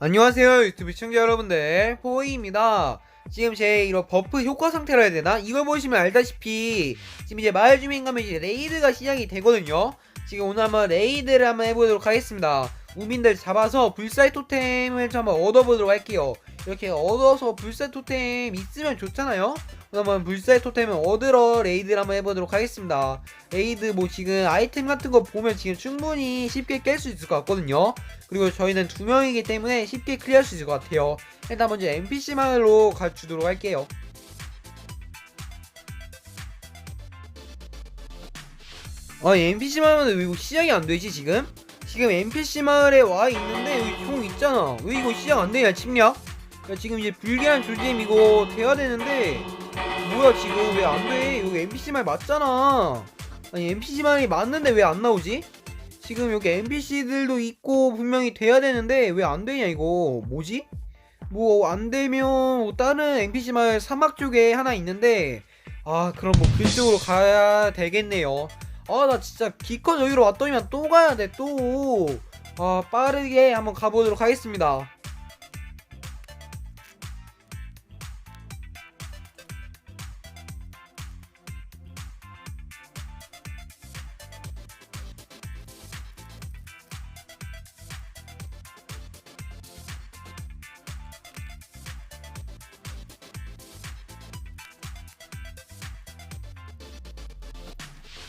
안녕하세요 유튜브 시청자 여러분들. 호이입니다. 지금 제 이런 버프 효과 상태라 해야 되나? 이걸 보시면 알다시피 지금 이제 마을 주민 가면 이제 레이드가 시작이 되거든요. 지금 오늘 한번 레이드를 한번 해보도록 하겠습니다. 우민들 잡아서 불사의 토템을 좀 한번 얻어보도록 할게요. 이렇게 얻어서 불사의 토템 있으면 좋잖아요 그러면 불사의 토템을 얻으러 레이드를 한번 해보도록 하겠습니다 레이드 뭐 지금 아이템 같은 거 보면 지금 충분히 쉽게 깰 수 있을 것 같거든요 그리고 저희는 두 명이기 때문에 쉽게 클리어할 수 있을 것 같아요. 일단 먼저 NPC 마을로 가주도록 할게요. 아, NPC 마을은 왜 이거 시작이 안 되지 지금? 지금 NPC 마을에 와 있는데 여기 총 있잖아. 왜 이거 시작 안 되냐 침략? 야, 지금 이제 불길한 조짐 이거 돼야 되는데 뭐야 지금 왜 안 돼? 여기 NPC 마을 맞잖아. 아니 NPC 마을이 맞는데 왜 안 나오지? 지금 여기 NPC들도 있고 분명히 돼야 되는데 왜 안 되냐 이거 뭐지? 뭐 안 되면 뭐 다른 NPC 마을 사막 쪽에 하나 있는데 아 그럼 뭐 그쪽으로 가야 되겠네요. 아 나 진짜 기껏 여기로 왔더니만 또 가야 돼 또. 아 빠르게 한번 가보도록 하겠습니다.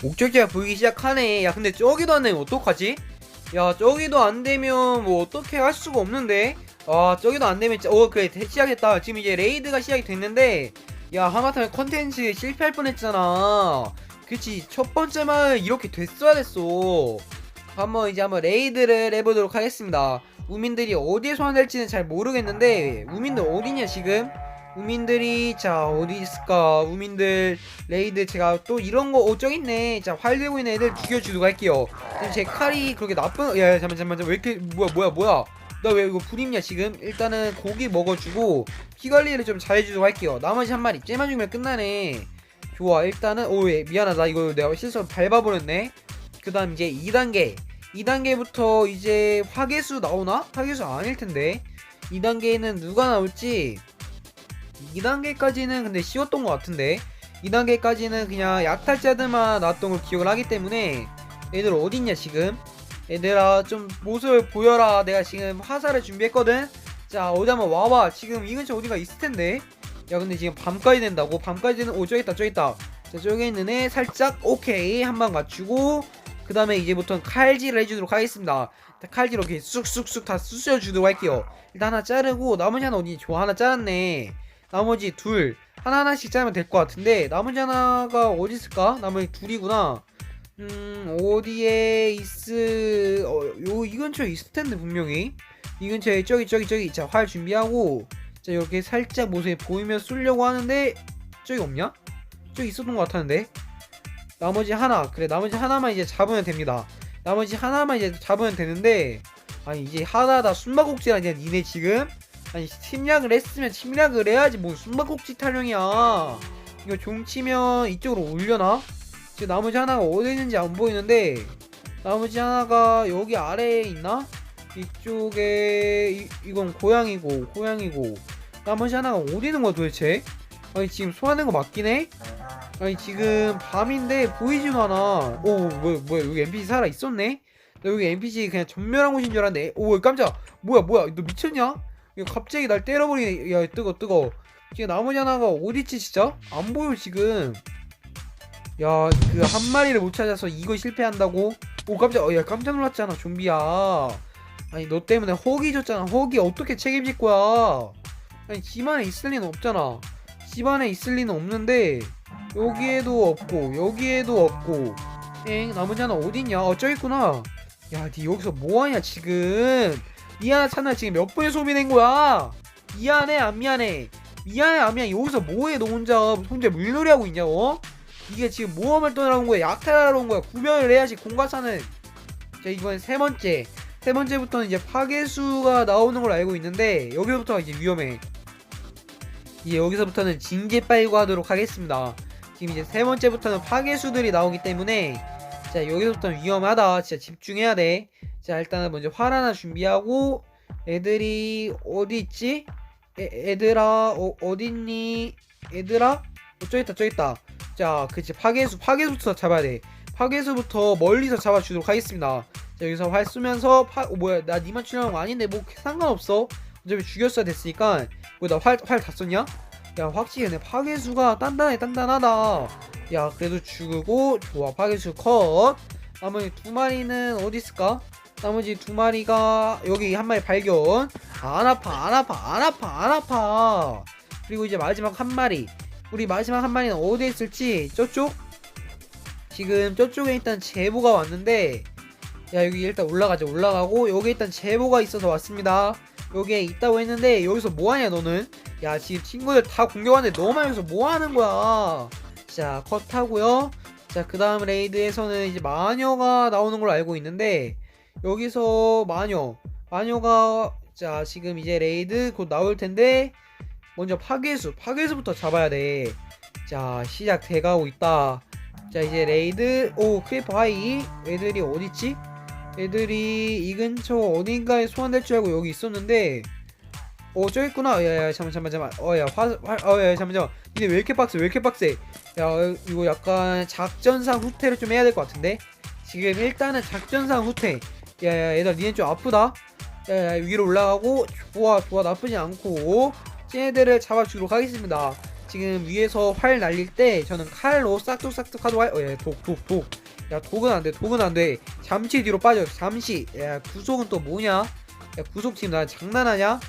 목적지가 보이기 시작하네. 야, 근데 저기도 안 되면 어떡하지? 야, 저기도 안 되면 뭐 어떻게 할 수가 없는데? 아, 저기도 안 되면, 진- 어, 그래, 대- 시작했다. 지금 이제 레이드가 시작이 됐는데, 야, 하마터면 컨텐츠 실패할 뻔 했잖아. 그치, 첫 번째 말 이렇게 됐어야 됐어. 한번 이제 한번 레이드를 해보도록 하겠습니다. 우민들이 어디에 소환될지는 잘 모르겠는데, 우민들 어디냐, 지금? 우민들이, 자, 어디 있을까? 우민들, 레이드 제가 또 이런 거, 어, 저기 있네. 자, 활 들고 있는 애들 죽여주도록 할게요. 제 칼이 그렇게 나쁜, 야, 야, 잠깐만, 잠깐만, 잠깐만. 왜 이렇게, 뭐야, 뭐야, 뭐야. 나 왜 이거 불입냐, 지금? 일단은 고기 먹어주고, 피 관리를 좀 잘해주도록 할게요. 나머지 한 마리, 쟤만 죽으면 끝나네. 좋아, 일단은, 오, 예, 미안하다. 이거 내가 실수로 밟아버렸네. 그 다음 이제 2단계. 2단계부터 이제 화개수 나오나? 화개수 아닐 텐데. 2단계는 누가 나올지. 2단계까지는 근데 쉬웠던 것 같은데. 2단계까지는 그냥 약탈자들만 나왔던 걸 기억을 하기 때문에 얘들 어딨냐 지금? 얘들아 좀 모습을 보여라. 내가 지금 화살을 준비했거든? 자 어디 한번 와봐. 지금 이 근처 어디가 있을 텐데. 야 근데 지금 밤까지 된다고? 밤까지는 오 저기 있다 저기 있다. 자 저기 있는 애 살짝 오케이 한 방 맞추고 그 다음에 이제부터는 칼질을 해주도록 하겠습니다. 칼질 이렇게 쑥쑥쑥 다 쑤셔주도록 할게요. 일단 하나 자르고 나머지 하나 어디? 좋아 하나 잘랐네 나머지 둘 하나하나씩 짜면 될 것 같은데 나머지 하나가 어디 있을까? 나머지 둘이구나. 음 어디에 있을 어 요 이 근처에 있을 텐데 분명히. 이 근처에 저기 저기 저기. 자 활 준비하고. 자 이렇게 살짝 모습이 보이면 쏠려고 하는데 저기 없냐? 저기 있었던 것 같았는데. 나머지 하나. 그래 나머지 하나만 이제 잡으면 됩니다. 나머지 하나만 이제 잡으면 되는데. 아니 이제 하나다 숨바꼭질하냐 니네 지금 아니 침략을 했으면 침략을 해야지 뭐 숨바꼭질 타령이야 이거 종치면 이쪽으로 올려나? 지금 나머지 하나가 어디 있는지 안 보이는데 나머지 하나가 여기 아래에 있나? 이쪽에 이, 이건 고양이고 고양이고 나머지 하나가 어디 있는 거야 도대체? 아니 지금 소환한 거 맞긴 해? 아니 지금 밤인데 보이지도 않아 오 뭐야 뭐야 여기 NPC 살아 있었네? 나 여기 NPC 그냥 전멸한 곳인 줄 알았는데 오 깜짝 뭐야 뭐야 너 미쳤냐? 갑자기 날 때려버리네. 야, 뜨거, 뜨거. 지금 나머지 하나가 어디지, 진짜? 안 보여, 지금. 야, 그 한 마리를 못 찾아서 이거 실패한다고? 오, 깜짝, 어, 야, 깜짝 놀랐잖아, 좀비야. 아니, 너 때문에 허기 줬잖아. 허기 어떻게 책임질 거야? 아니, 집안에 있을 리는 없잖아. 집안에 있을 리는 없는데, 여기에도 없고, 여기에도 없고. 엥, 나머지 하나 어딨냐? 어, 저기 있구나. 야, 니 여기서 뭐하냐, 지금. 미안해 찬아 지금 몇 번을 소비낸 거야? 미안해 안 미안해. 미안해 안 미안해. 여기서 뭐해 너 혼자? 혼자 물놀이 하고 있냐 어? 이게 지금 모험을 떠나온 거야? 약탈하러 온 거야? 구별을 해야지 공과사는. 자 이번엔 세 번째. 세 번째부터는 이제 파괴수가 나오는 걸 알고 있는데 여기서부터가 이제 위험해. 이제 여기서부터는 징계 빨고 하도록 하겠습니다. 지금 이제 세 번째부터는 파괴수들이 나오기 때문에 자 여기서부터는 위험하다. 진짜 집중해야 돼. 자 일단은 먼저 활 하나 준비하고 애들이 어디 있지? 애, 애들아 어, 어딨니? 애들아? 어, 저기 있다 저기 있다. 자 그치. 파괴수 파괴수부터 잡아야 돼. 파괴수부터 멀리서 잡아주도록 하겠습니다. 자 여기서 활 쏘면서 파 어, 뭐야 나 니만 출연한 거 아닌데 뭐 상관없어. 어차피 죽였어야 됐으니까. 뭐나활활 다 썼냐? 야 확실히 내 파괴수가 단단해 단단하다 야 그래도 죽고 좋아 파괴수 컷. 나머지 두 마리는 어디 있을까? 나머지 두 마리가 여기 한 마리 발견. 안 아파 안 아파 안 아파 안 아파. 그리고 이제 마지막 한 마리. 우리 마지막 한 마리는 어디에 있을지? 저쪽? 지금 저쪽에 일단 제보가 왔는데 야 여기 일단 올라가자. 올라가고 여기 일단 제보가 있어서 왔습니다. 여기에 있다고 했는데 여기서 뭐하냐 너는? 야 지금 친구들 다 공격하는데 너만 여기서 뭐하는 거야 자 컷하고요. 자 그 다음 레이드에서는 이제 마녀가 나오는 걸로 알고 있는데 여기서 마녀. 마녀가 자 지금 이제 레이드 곧 나올 텐데 먼저 파괴수. 파괴수부터 잡아야 돼 자 시작. 돼 가고 있다. 자 이제 레이드. 오 크리퍼 하이. 애들이 어딨지? 애들이 이 근처 어딘가에 소환될 줄 알고 여기 있었는데 어 저기 있구나. 야 야 잠깐만 잠깐만. 어 야 화어야 잠깐만 잠깐만 니네 왜 이렇게 빡세? 왜 이렇게 빡세? 야 어, 이거 약간 작전상 후퇴를 좀 해야 될 것 같은데? 지금 일단은 작전상 후퇴. 야야 얘들 니네 좀 아프다. 야야 위로 올라가고 좋아 좋아. 나쁘지 않고. 쟤네들을 잡아주도록 하겠습니다. 지금 위에서 활 날릴 때 저는 칼로 싹둑싹둑 하도록 할 어야 독독독. 야 독은 안돼 독은 안돼. 잠시 뒤로 빠져 잠시. 야 구속은 또 뭐냐? 야 구속 지금 나 장난하냐?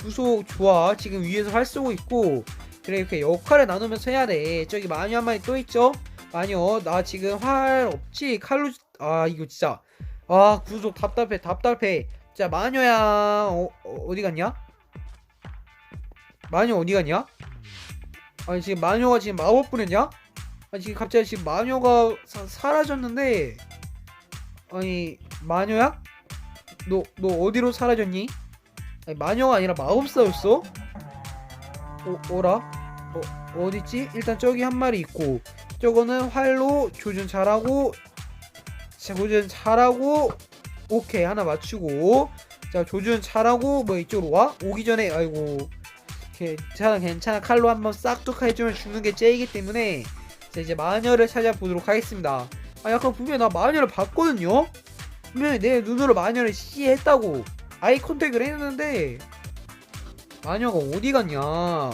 구속 좋아. 지금 위에서 활 쏘고 있고 그래 이렇게 역할을 나누면서 해야 돼. 저기 마녀 한 마리 또 있죠? 마녀 나 지금 활 없지? 칼로 아 이거 진짜. 아 구속 답답해 답답해. 자 마녀야 어, 어, 디 갔냐? 마녀 어디 갔냐? 아니 지금 마녀가 지금 마법 부렸냐? 아니 지금 갑자기 지금 마녀가 사, 사라졌는데. 아니 마녀야? 너너 어디로 사라졌니? 아니 마녀가 아니라 마법사였어? 어, 어라 어, 어딨지? 일단 저기 한 마리 있고 저거는 활로 조준 잘하고 자 조준 잘하고 오케이 하나 맞추고 자 조준 잘하고 뭐 이쪽으로 와? 오기 전에 아이고 괜찮아 괜찮아. 칼로 한번 싹둑 해주면 죽는 게 째이기 때문에 자 이제 마녀를 찾아보도록 하겠습니다. 아 약간 분명히 나 마녀를 봤거든요? 분명히 내 눈으로 마녀를 시했다고 아이 컨택을 했는데 마녀가 어디 갔냐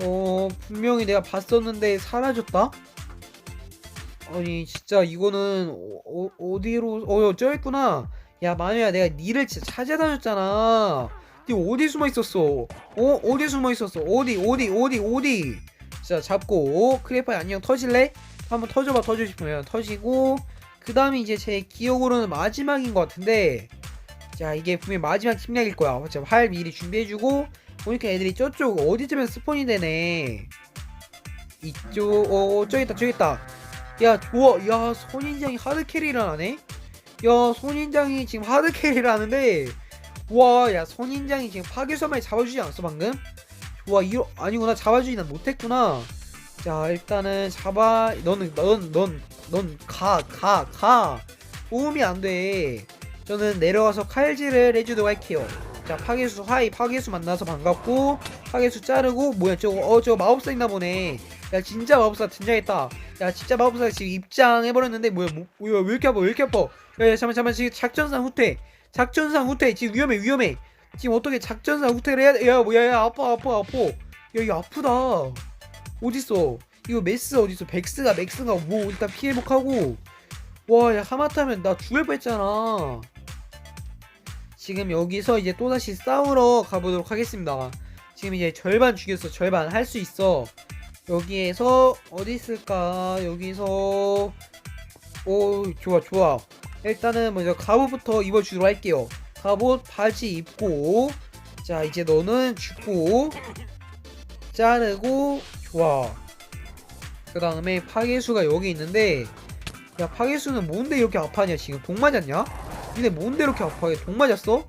어 분명히 내가 봤었는데 사라졌다? 아니 진짜 이거는 어, 어, 어디로 어 저기 있구나. 야 마녀야 내가 니를 진짜 찾아다녔잖아. 니 어디 숨어 있었어? 어? 어디 숨어 있었어? 어디 어디 어디 어디? 자 잡고 크레파이 안녕 터질래? 한번 터져봐 터지고 싶으면. 터지고 그 다음에 이제 제 기억으로는 마지막인 것 같은데 자 이게 분명히 마지막 침략일 거야. 자, 활 미리 준비해주고 보니까 애들이 저쪽 어디쯤에 스폰이 되네. 이쪽 어 저기 있다 저기 있다. 야 좋아 야 손인장이 하드 캐리를 하네? 야 손인장이 지금 하드 캐리를 하는데 와야 손인장이 지금 파괴수만이 잡아주지 않았어 방금? 좋아 이거 아니구나. 잡아주지 난 못했구나. 자 일단은 잡아 너는 넌 넌 넌 가 가 가. 도움이 안 돼. 저는 내려가서 칼질을 해주도록 할게요 자 파괴수 하이 파괴수 만나서 반갑고 파괴수 자르고 뭐야 저거 어 저거 마법사 있나 보네. 야 진짜 마법사 등장했다. 야 진짜 마법사 지금 입장해버렸는데 뭐야 뭐, 뭐야 왜 이렇게 아파 왜 이렇게 아파? 야야 잠만 잠만 지금 작전상 후퇴. 작전상 후퇴. 지금 위험해 위험해. 지금 어떻게 작전상 후퇴를 해야 돼? 야 뭐야 야 아파 아파 아파. 야 이거 아프다. 어딨어? 이거 메스 어딨어? 백스가 맥스가 뭐 일단 피해복하고. 와 야 하마터면 나 죽을 뻔했잖아 지금 여기서 이제 또다시 싸우러 가보도록 하겠습니다. 지금 이제 절반 죽였어. 절반 할 수 있어. 여기에서 어디 있을까? 여기서 오 좋아 좋아. 일단은 먼저 갑옷부터 입어주도록 할게요. 갑옷 바지 입고 자 이제 너는 죽고 자르고 좋아. 그 다음에 파괴수가 여기 있는데 야 파괴수는 뭔데 이렇게 아파하냐? 지금 독 맞았냐? 근데 뭔데 이렇게 아파해? 독 맞았어?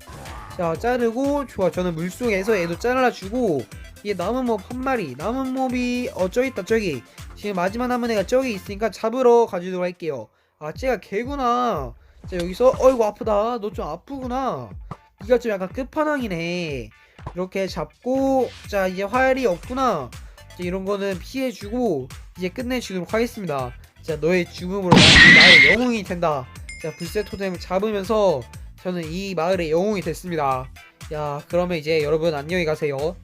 자 자르고 좋아. 저는 물속에서 얘도 잘라주고 얘 남은 몹 한 마리. 남은 몹이 어 저기 있다 저기. 지금 마지막 남은 애가 저기 있으니까 잡으러 가주도록 할게요. 아 쟤가 개구나. 자 여기서 어이구 아프다. 너 좀 아프구나. 이가 좀 약간 끝판왕이네. 이렇게 잡고 자 이제 화열이 없구나. 자, 이런 거는 피해주고 이제 끝내주도록 하겠습니다. 자 너의 죽음으로 난 나의 영웅이 된다 자 불새 토템을 잡으면서 저는 이 마을의 영웅이 됐습니다. 야 그러면 이제 여러분 안녕히 가세요